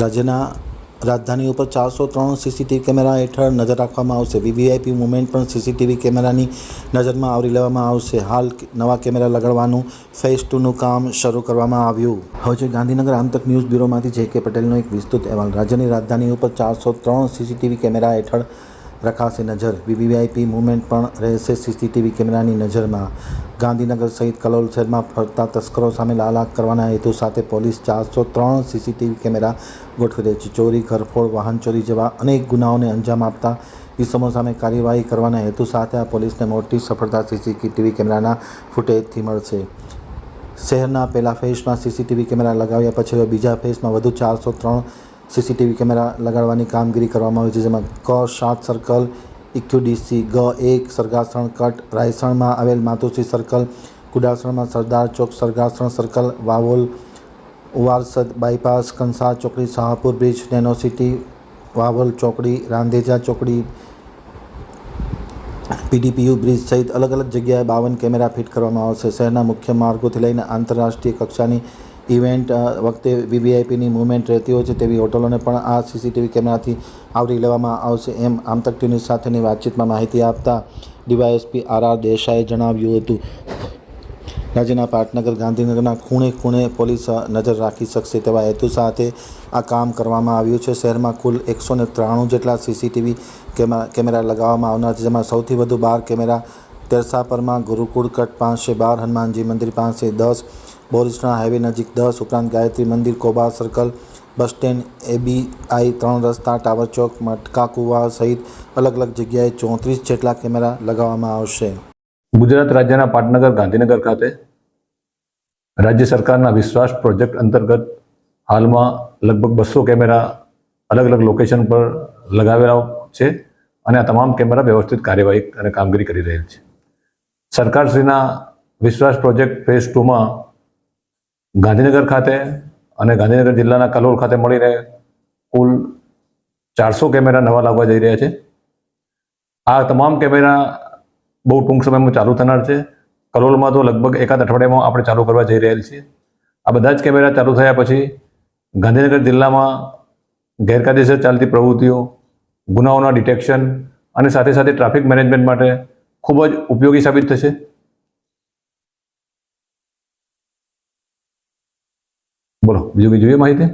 રાજ્યના રાજધાની ઉપર ચારસો ત્રણ સીસીટીવી કેમેરા હેઠળ નજર રાખવામાં આવશે. વીવીઆઈપી મુવમેન્ટ પણ સીસીટીવી કેમેરાની નજરમાં આવરી લેવામાં આવશે. હાલ નવા કેમેરા લગાડવાનું ફેઝ ટુનું કામ શરૂ કરવામાં આવ્યું. હવે છે ગાંધીનગર આંતક ન્યૂઝ બ્યુરોમાંથી જે કે પટેલનો એક વિસ્તૃત અહેવાલ. રાજ્યની રાજધાની ઉપર ચારસો ત્રણ સીસીટીવી કેમેરા હેઠળ રખાશે નજર. વીવીઆઈપી મુવમેન્ટ પણ રહેશે. સીસીટીવી કેમેરાની નજરમાં. ગાંધીનગર સહિત કલોલ શહેરમાં ફરતા તસ્કરો સામે લાલાક કરવાના હેતુ સાથે પોલીસ ચારસો ત્રણ સીસીટીવી કેમેરા ગોઠવી રહી છે. ચોરી, ઘરફોડ, વાહન ચોરી જેવા અનેક ગુનાઓને અંજામ આપતા ઇસમો સામે કાર્યવાહી કરવાના હેતુ સાથે આ પોલીસને મોટી સફળતા સીસીટીવી કેમેરાના ફૂટેજથી મળશે. શહેરના પહેલા ફેઝમાં સીસીટીવી કેમેરા લગાવ્યા પછી હવે બીજા ફેઝમાં વધુ ચારસો ત્રણ સીસીટીવી કેમેરા લગાડવાની કામગીરી કરવામાં આવી છે, જેમાં ક સાત સર્કલ, ઇક્યુડીસી, ગ એક, સરગાસણ કટ, રાયસણમાં આવેલ માતુશ્રી સર્કલ, કુડાસણમાં સરદાર ચોક, સરગાસણ સર્કલ, વાવોલ વારસદ બાયપાસ કંસાર ચોકડી, Shahpur bridge, nano city, Vaval ચોકડી, રાંધેજા ચોકડી, પીડીપીયુ બ્રિજ સહિત અલગ અલગ જગ્યાએ બાવન કેમેરા ફિટ કરવામાં આવશે. શહેરના મુખ્ય માર્ગોથી લઈને આંતરરાષ્ટ્રીય કક્ષાની ઇવેન્ટ વખતે વીવીઆઈપીની મુવમેન્ટ રહેતી હોય છે તેવી હોટલોને પણ આ સીસીટીવી કેમેરાથી આવરી લેવામાં આવશે એમ આમતક ન્યૂઝ સાથેની વાતચીતમાં માહિતી આપતા ડીવાયએસપી આર આર દેસાઈએ જણાવ્યું હતું. રાજ્યના પાટનગર, ગાંધીનગરના ખૂણે ખૂણે પોલીસ નજર રાખી શકશે તેવા હેતુ સાથે આ કામ કરવામાં આવ્યું છે. શહેરમાં કુલ એકસો ત્રાણું જેટલા સીસીટીવી કેમેરા લગાવવામાં આવનાર છે, જેમાં સૌથી વધુ બાર કેમેરા તેરસાપરમાં ગુરુકુળ કટ પાંચસે બાર, હનુમાનજી મંદિર પાસે દસ, બોરિસણા હાઈવે નજીક દસ, ઉપરાંત ગાયત્રી મંદિર Koba circle, bus stand, ABI ત્રણ રસ્તા, ટાવર ચોક, મટકા કુવા સહિત અલગ અલગ જગ્યાએ ચોત્રીસ જેટલા કેમેરા લગાવવામાં આવશે. ગુજરાત રાજ્યના પાટનગર, ગાંધીનગર ખાતે રાજ્ય સરકારના વિશ્વાસ પ્રોજેક્ટ અંતર્ગત હાલમાં લગભગ બસો કેમેરા અલગ અલગ લોકેશન પર લગાવેલા છે અને આ તમામ કેમેરા વ્યવસ્થિત કાર્યવાહી અને કામગીરી કરી રહેલ છે. સરકારશ્રીના વિશ્વાસ પ્રોજેક્ટ ફેઝ ટુમાં ગાંધીનગર ખાતે અને ગાંધીનગર જિલ્લાના કલોલ ખાતે મળીને કુલ ચારસો કેમેરા નવા લાગવા જઈ રહ્યા છે. આ તમામ કેમેરા બહુ ટૂંક સમયમાં ચાલુ થનાર છે. કલોલમાં તો લગભગ એકાદ અઠવાડિયામાં આપણે ચાલુ કરવા જઈ રહેલ છીએ. આ બધા જ કેમેરા ચાલુ થયા પછી ગાંધીનગર જિલ્લામાં ગેરકાયદેસર ચાલતી પ્રવૃત્તિઓ, ગુનાઓના ડિટેક્શન અને સાથે સાથે ટ્રાફિક મેનેજમેન્ટ માટે ખૂબ જ ઉપયોગી સાબિત થશે. બોલો બીજું કંઈ જોઈએ માહિતી?